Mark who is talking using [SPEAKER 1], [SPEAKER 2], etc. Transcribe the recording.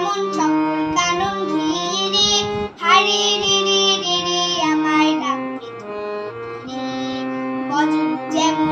[SPEAKER 1] নাচন যেমন সকল কানন ঘিরে আমায় বজন যেমন